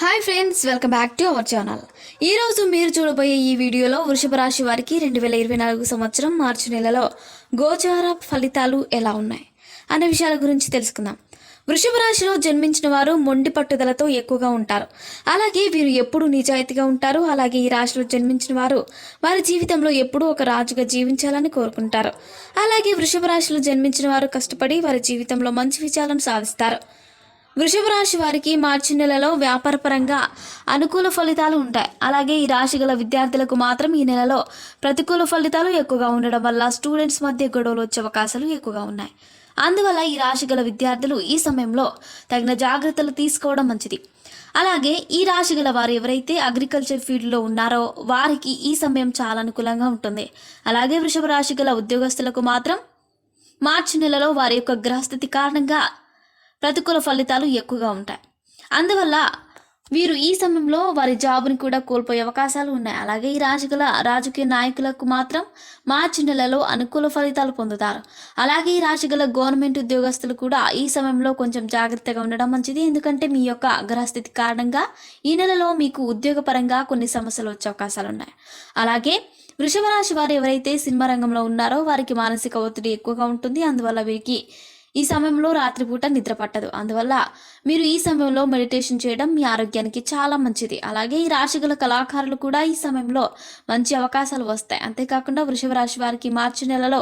Hi friends welcome back to our channel. ఈరోజు మీరు చూడబోయే ఈ వీడియోలో వృషభ రాశి వారికి రెండు వేల ఇరవై నాలుగు సంవత్సరం మార్చి నెలలో గోచార ఫలితాలు ఎలా ఉన్నాయి అనే విషయాల గురించి తెలుసుకుందాం. వృషభ రాశిలో జన్మించిన వారు మొండి పట్టుదలతో ఎక్కువగా ఉంటారు. అలాగే వీరు ఎప్పుడూ నిజాయితీగా ఉంటారు. అలాగే ఈ రాశిలో జన్మించిన వారు వారి జీవితంలో ఎప్పుడూ ఒక రాజుగా జీవించాలని కోరుకుంటారు. అలాగే వృషభ రాశిలో జన్మించిన వారు కష్టపడి వారి జీవితంలో మంచి విజయాలను సాధిస్తారు. వృషభ రాశి వారికి మార్చి నెలలో వ్యాపారపరంగా అనుకూల ఫలితాలు ఉంటాయి. అలాగే ఈ రాశి గల విద్యార్థులకు మాత్రం ఈ నెలలో ప్రతికూల ఫలితాలు ఎక్కువగా ఉండడం వల్ల స్టూడెంట్స్ మధ్య గొడవలు వచ్చే అవకాశాలు ఎక్కువగా ఉన్నాయి. అందువల్ల ఈ రాశి గల విద్యార్థులు ఈ సమయంలో తగిన జాగ్రత్తలు తీసుకోవడం మంచిది. అలాగే ఈ రాశి గల వారు ఎవరైతే అగ్రికల్చర్ ఫీల్డ్లో ఉన్నారో వారికి ఈ సమయం చాలా అనుకూలంగా ఉంటుంది. అలాగే వృషభ రాశి గల ఉద్యోగస్తులకు మాత్రం మార్చి నెలలో వారి యొక్క గ్రహస్థితి కారణంగా ప్రతికూల ఫలితాలు ఎక్కువగా ఉంటాయి. అందువల్ల వీరు ఈ సమయంలో వారి జాబుని కూడా కోల్పోయే అవకాశాలు ఉన్నాయి. అలాగే ఈ రాజకీయ రాజకీయ నాయకులకు మాత్రం మార్చి నెలలో అనుకూల ఫలితాలు పొందుతారు. అలాగే ఈ రాజకీయ గవర్నమెంట్ ఉద్యోగస్తులు కూడా ఈ సమయంలో కొంచెం జాగ్రత్తగా ఉండడం మంచిది. ఎందుకంటే మీ యొక్క గ్రహస్థితి కారణంగా ఈ నెలలో మీకు ఉద్యోగపరంగా కొన్ని సమస్యలు వచ్చే అవకాశాలు ఉన్నాయి. అలాగే వృషభ రాశి వారు ఎవరైతే సినిమా రంగంలో ఉన్నారో వారికి మానసిక ఒత్తిడి ఎక్కువగా ఉంటుంది. అందువల్ల వీరికి ఈ సమయంలో రాత్రిపూట నిద్ర పట్టదు. అందువల్ల మీరు ఈ సమయంలో మెడిటేషన్ చేయడం మీ ఆరోగ్యానికి చాలా మంచిది. అలాగే ఈ రాశి గల కళాకారులు కూడా ఈ సమయంలో మంచి అవకాశాలు వస్తాయి. అంతేకాకుండా వృషభ రాశి వారికి మార్చి నెలలో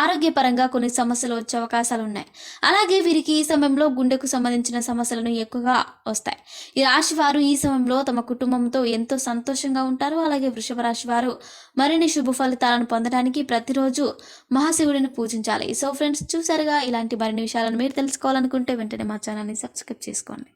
ఆరోగ్యపరంగా కొన్ని సమస్యలు వచ్చే అవకాశాలు ఉన్నాయి. అలాగే వీరికి ఈ సమయంలో గుండెకు సంబంధించిన సమస్యలను ఎక్కువగా వస్తాయి. ఈ రాశి వారు ఈ సమయంలో తమ కుటుంబంతో ఎంతో సంతోషంగా ఉంటారు. అలాగే వృషభ రాశి వారు మరిన్ని శుభ ఫలితాలను పొందడానికి ప్రతిరోజు మహాశివుడిని పూజించాలి. సో ఫ్రెండ్స్ చూసారుగా ఇలాంటి మరిన్ని విషయాలను మీరు తెలుసుకోవాలనుకుంటే వెంటనే మా ఛానల్ని సబ్స్క్రైబ్ చేసుకోండి.